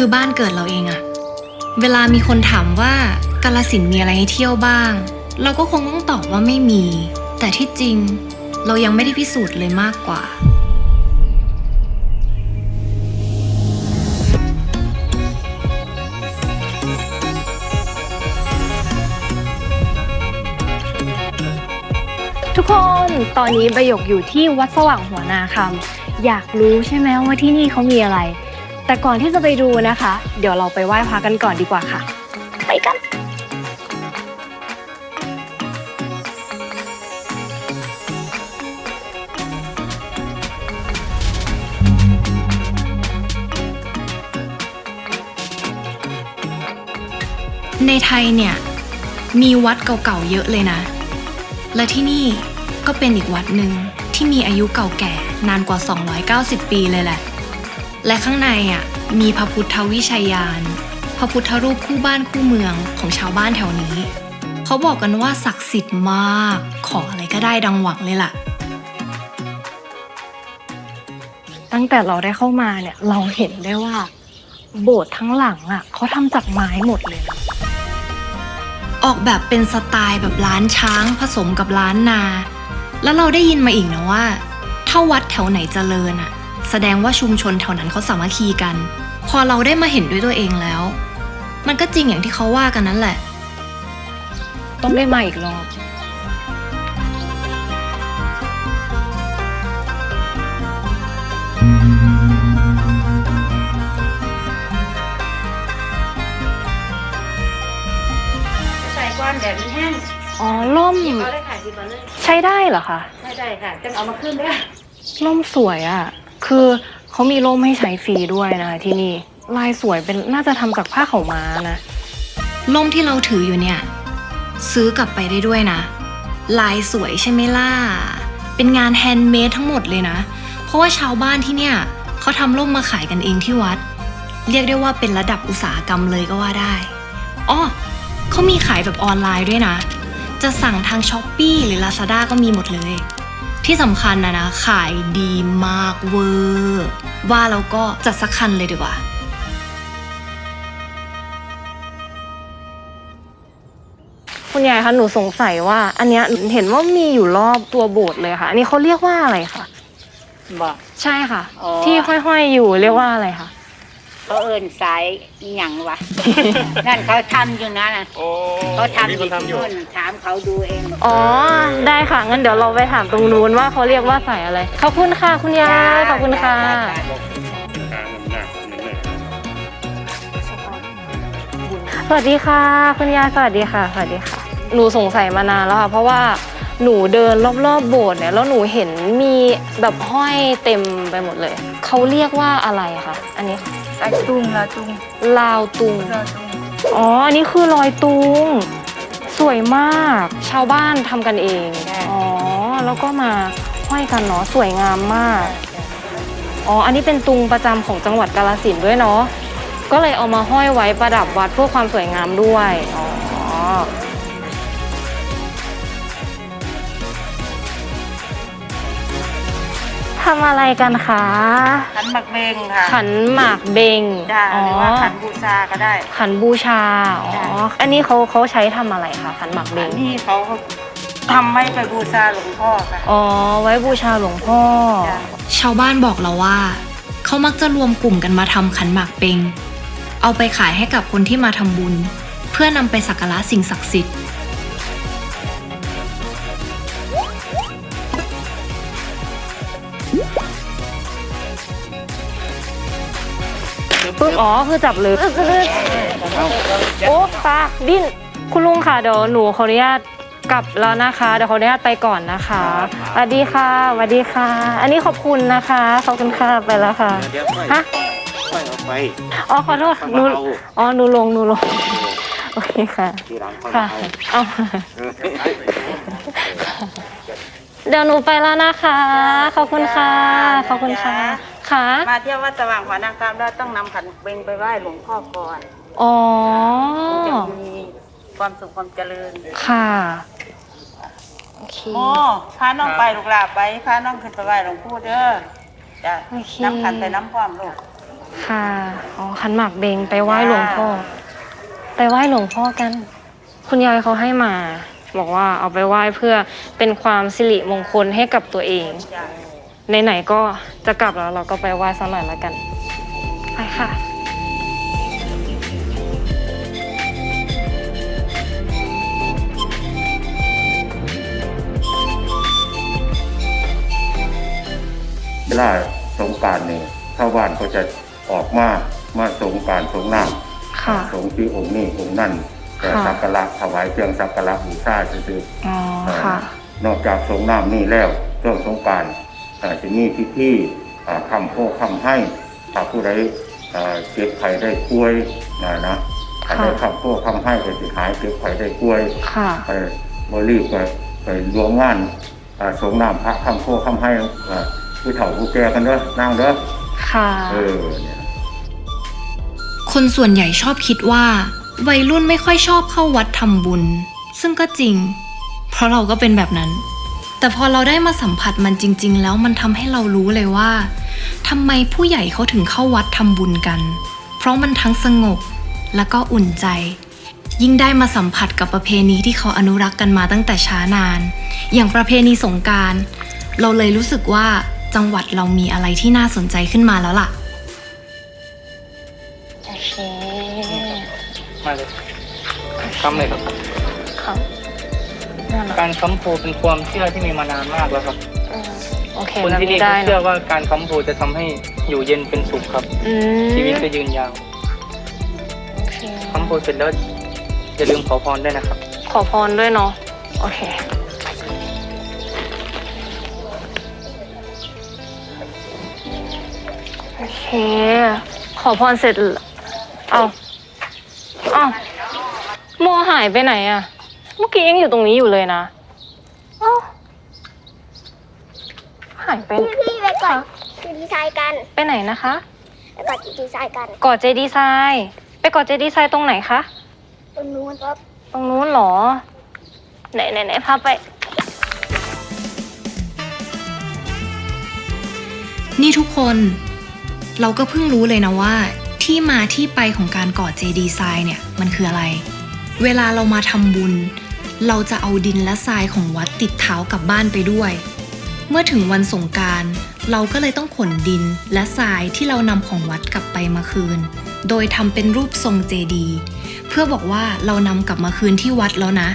คือบ้านเกิดเราเองอะเวลามีคนถามว่ากาลสินมีอะไรให้เที่ยวบ้าง เราก็คงต้องตอบว่าไม่มี แต่ที่จริง เรายังไม่ได้พิสูจน์เลยมากกว่า ทุกคนตอนนี้ประโยคอยู่ที่วัดสว่างหัวนาคำอยากรู้ใช่ไหมว่าที่นี่เขามีอะไร แต่ก่อนที่จะไปดูนะคะ เดี๋ยวเราไปไหว้พระกันก่อนดีกว่าค่ะ ไปกัน ในไทยเนี่ย มีวัดเก่าๆเยอะเลยนะ และที่นี่ก็เป็นอีกวัดหนึ่งที่มีอายุเก่าแก่นานกว่า 290 ปีเลยแหละ และข้างในอะมีพระพุทธวิชัยยาน พระพุทธรูปคู่บ้านคู่เมืองของชาวบ้านแถวนี้ เขาบอกกันว่าศักดิ์สิทธิ์มาก ขออะไรก็ได้ดังหวังเลยล่ะ ตั้งแต่เราได้เข้ามาเนี่ยเราเห็นได้ว่า โบสถ์ทั้งหลังอะเขาทำจากไม้หมดเลยนะออกแบบเป็นสไตล์แบบร้านช้างผสมกับร้านนา แล้วเราได้ยินมาอีกนะว่า ถ้าวัดแถวไหนเจริญอะ แสดงว่าชุมชนแถวนั้นเขาสามัคคีกัน พอเราได้มาเห็นด้วยตัวเองแล้ว มันก็จริงอย่างที่เขาว่ากันนั่นแหละ ต้องได้มาอีกรอบใส่ก้อนแดดมันแห้งอ๋อล่มเอาเลยค่ะหยิบมาเลยใช้ได้เหรอคะ ได้ได้ค่ะจะเอามาขึ้นด้วย ล่มสวยอะ่ะ คือเขามีร่มให้ใช้ฟรีด้วยนะคะที่นี่ ลายสวยเป็นน่าจะทำจากผ้าขาวม้านะล่มที่เราถืออยู่เนี่ย ซื้อกลับไปได้ด้วยนะ ลายสวยใช่ไหมล่ะ เป็นงานแฮนด์เมดทั้งหมดเลยนะ เพราะว่าชาวบ้านที่เนี่ยเขาทำร่มมาขายกันเองที่วัด เรียกได้ว่าเป็นระดับอุตสาหกรรมเลยก็ว่าได้อ้อเขามีขายแบบออนไลน์ด้วยนะ จะสั่งทางช้อปปีหรือ Lazada ก็มีหมดเลย ที่สำคัญนะนะ ขายดีมากเวอร์ว่าแล้วก็จัดสักคันเลยดีกว่าคุณยายคะหนูสงสัยว่า อันเนี้ยเห็นว่ามีอยู่รอบตัวโบสถ์เลยค่ะ อันนี้เขาเรียกว่าอะไรคะบอก ใช่ค่ะ อ๋อ ที่ห้อยๆอยู่เรียกว่าอะไรคะ เขาเอินสายอิหยังวะ นั่นเขาทำอยู่นะน่ะโอ้เขาทำมีอคยู่นทำอยู่ที่นู่นถามเขาดูเองอ๋อ ได้ค่ะงั้นเดี๋ยวเราไปถามตรงนู้นว่าเขาเรียกว่าสายอะไร ขอบคุณค่ะคุณยายขอบคุณค่ะการนำหนักหนึ่งเลยสวัสดีค่ะ คุณยายสวัสดีค่ะ สวัสดีค่ะ หนูสงสัยมานานแล้วค่ะ เพราะว่าหนูเดินรอบๆโบสถ์เนี่ยแล้วหนูเห็นมีแบบห้อยเต็มไปหมดเลย เขาเรียกว่าอะไรคะอันนี้ ลาตุงลาตุงลาวตุง ลาตุงอ๋อ อันนี้คือรอยตุง สวยมาก ชาวบ้านทำกันเอง อ๋อ แล้วก็มาห้อยกันเนาะ สวยงามมาก อ๋อ อันนี้เป็นตุงประจำของจังหวัดกาฬสินธุ์ด้วยเนาะ ก็เลยเอามาห้อยไว้ประดับวัดเพื่อความสวยงามด้วย อ๋อ ทำอะไรกันคะขันหมักเบงค่ะขันหมากเบงจ้าอ๋อหรือว่าขันบูชาก็ได้ ขันบูชาอ๋อจ้ะอันนี้เขาเขาใช้ทำอะไรคะขันหมากเบอังนนี้เขาทำไม่ไปบูชาหลวงพ่อค่ะ อ๋อไว้บูชาหลวงพ่อ จ้ะ ชาวบ้านบอกเราว่า เขามักจะรวมกลุ่มกันมาทำขันหมากเปงเอาไปขายให้กับคนที่มาทำบุญ เพื่อนำไปสักการะสิ่งศักดิ์สิทธิ์ ปึ๊บอ๋อคือจับเลยโอ้ปลาดิ้นคุณลุงค่ะเดี๋ยวหนูขออนุญาตกลับแล้วนะคะเดี๋ยวขออนุญาตไปก่อนนะคะสวัสดีค่ะสวัสดีค่ะ อันนี้ขอบคุณนะคะขอบคุณค่ะไปแล้วค่ะเดี๋ยวค่อยฮะค่อยเอาไปอ๋อขอโทษหนูเอาอ๋อหนูลงหนูลงโอเคค่ะทีหลังค่อยค่ะเอาเอาเออเดี๋ยวหนูไปแล้วนะคะ ขอบคุณค่ะ ขอบคุณค่ะ ค่ะมาเที่ยววัดสว่างขวานางคามแล้วต้องนำขันเบงไปไหว้หลวงพ่อก่อนอ๋อ จะมีความสุขความเจริญค่ะ โอเคโอ้พาน้องไปลูกหลาบไปพาน้องขึ้นไปไหว้หลวงพ่อเด้อจ้ะโอเคน้ำขันไปน้ำพร้อมลูกค่ะ อ๋อ ขันหมากเบงไปไหว้หลวงพ่อ ไปไหว้หลวงพ่อกัน คุณยายเขาให้มา บอกว่าเอาไปไหว้เพื่อเป็นความสิริมงคลให้กับตัวเอง ไหนๆก็จะกลับแล้วเราก็ไปไหว้สักหน่อยละกัน ไปค่ะ เวลาสงกรารนี่ชาวบ้านก็จะออกมามาสงกรารสงน้ค่ะำสงที่องค์นี้องค์นั่นแต่ค่ะ สักการะถวายเครื่องสักการะบูชาคืออ๋อค่ะ นอกจากสงน้ำนี่แล้วช่วงสงกราร จะมีพิธีอ่าคำโพคำให้ถ้าผู้ใดอ่าเจ็บไข้ได้ป่วยนะนะถ้าได้คำโพคำให้ก็จะหายเจ็บไข้ได้ป่วยค่ะไปบรีบไปไปรวมงานอ่าสงน้ำพระคำโพคำให้อ่าผู้เฒ่าผู้แก่กันเด้อนั่งเด้อค่ะเออเนี่ยคนส่วนใหญ่ชอบคิดว่า วัยรุ่นไม่ค่อยชอบเข้าวัดทำบุญ ซึ่งก็จริง เพราะเราก็เป็นแบบนั้น แต่พอเราได้มาสัมผัสมันจริง ๆ แล้วมันทำให้เรารู้เลยว่าทำไมผู้ใหญ่เขาถึงเข้าวัดทำบุญกัน เพราะมันทั้งสงบและก็อุ่นใจ ยิ่งได้มาสัมผัสกับประเพณีที่เขาอนุรักษ์กันมาตั้งแต่ช้านาน อย่างประเพณีสงกรารเราเลยรู้สึกว่าจังหวัดเรามีอะไรที่น่าสนใจขึ้นมาแล้วล่ะ โอเคมาเลยค้ำเลยครับ ครับ นั่นแหละการค้ำโพเป็นความเชื่อที่มีมานานมากแล้วครับ อืมโอเคคนแบบที่นี่นี้ได้เขาเชื่อเนอะว่าการค้ำโพจะทำให้อยู่เย็นเป็นสุขครับ อืมชีวิตจะยืนยาวโอเคค้ำโพเสร็จแล้วอย่าลืมขอพรด้วยนะครับ ขอพรด้วยเนาะโอเค โอเค ขอพรเสร็จ เอาเอาโมหายไปไหนอะ เมื่อกี้ยังอยู่ตรงนี้อยู่เลยนะเอ้าหายไปพี่พี่ไปกดจุดดีไซน์กันไปไหนนะคะไปกดจุดดีไซน์กันกอดเจดีไซน์ไปกอดเจดีไซน์ตรงไหนคะตรงนู้นปั๊บตรงนู้นเหรอ ไหนไหนไหนพาไป นี่ทุกคน เราก็เพิ่งรู้เลยนะว่า ที่มาที่ไปของการก่อเจดีย์ทรายเนี่ย มันคืออะไร เวลาเรามาทำบุญ เราจะเอาดินและทรายของวัดติดเท้ากลับบ้านไปด้วย เมื่อถึงวันสงการเราก็เลยต้องขนดินและทรายที่เรานำของวัดกลับไปมาคืน โดยทำเป็นรูปทรงเจดีย์เพื่อบอกว่าเรานำกลับมาคืนที่วัดแล้วนะ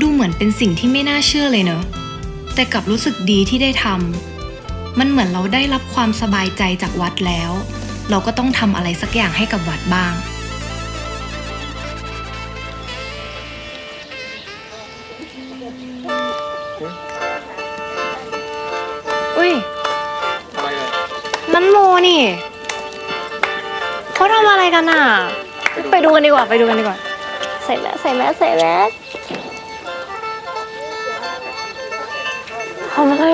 ดูเหมือนเป็นสิ่งที่ไม่น่าเชื่อเลยเนอะแต่กลับรู้สึกดีที่ได้ทำมันเหมือนเราได้รับความสบายใจจากวัดแล้ว เราก็ต้องทำอะไรสักอย่างให้กับวัดบ้าง นี่เขาทำอะไรกันอะ ไปดูกันดีกว่า ไปดูกันดีกว่า ใส่แมสใส่แมสใส่แมสทำอะไร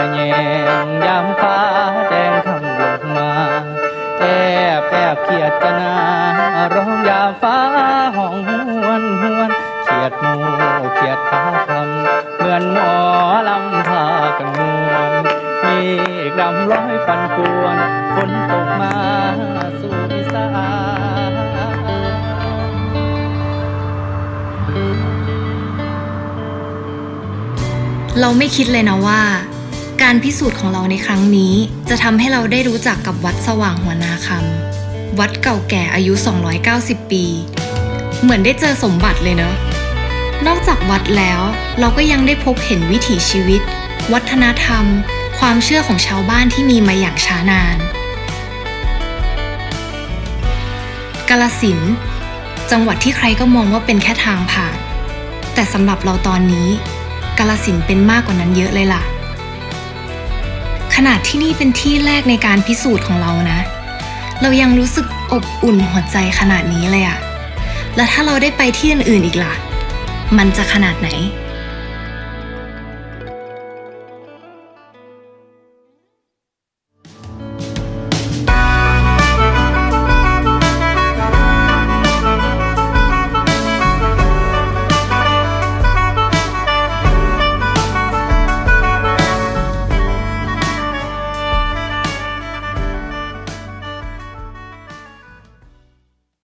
ระแยงยามฟ้าแดงคำลงมาแอบแอบเขียดกันนาร้องยามฟ้าห้องหวนหวนเขียดหมูเขียดพาคำเหมือนหมอลำพากันมวนมีกำร้อยปันกวนฝนตกมาสู่อีสานเราไม่คิดเลยนะว่า การพิสูจน์ของเราในครั้งนี้ จะทำให้เราได้รู้จักกับวัดสว่างหัวนาคำวัดเก่าแก่อายุ 290 ปี เหมือนได้เจอสมบัติเลยเนอะนอกจากวัดแล้วเราก็ยังได้พบเห็นวิถีชีวิต วัฒนธรรม ความเชื่อของชาวบ้านที่มีมาอย่างช้านาน กาลสินจังหวัดที่ใครก็มองว่าเป็นแค่ทางผ่าน แต่สำหรับเราตอนนี้ กาลสินเป็นมากกว่านั้นเยอะเลยล่ะ ขนาดที่นี่เป็นที่แรกในการพิสูจน์ของเรานะ เรายังรู้สึกอบอุ่นหัวใจขนาดนี้เลยอะแล้วถ้าเราได้ไปที่อื่นๆอีกล่ะ มันจะขนาดไหน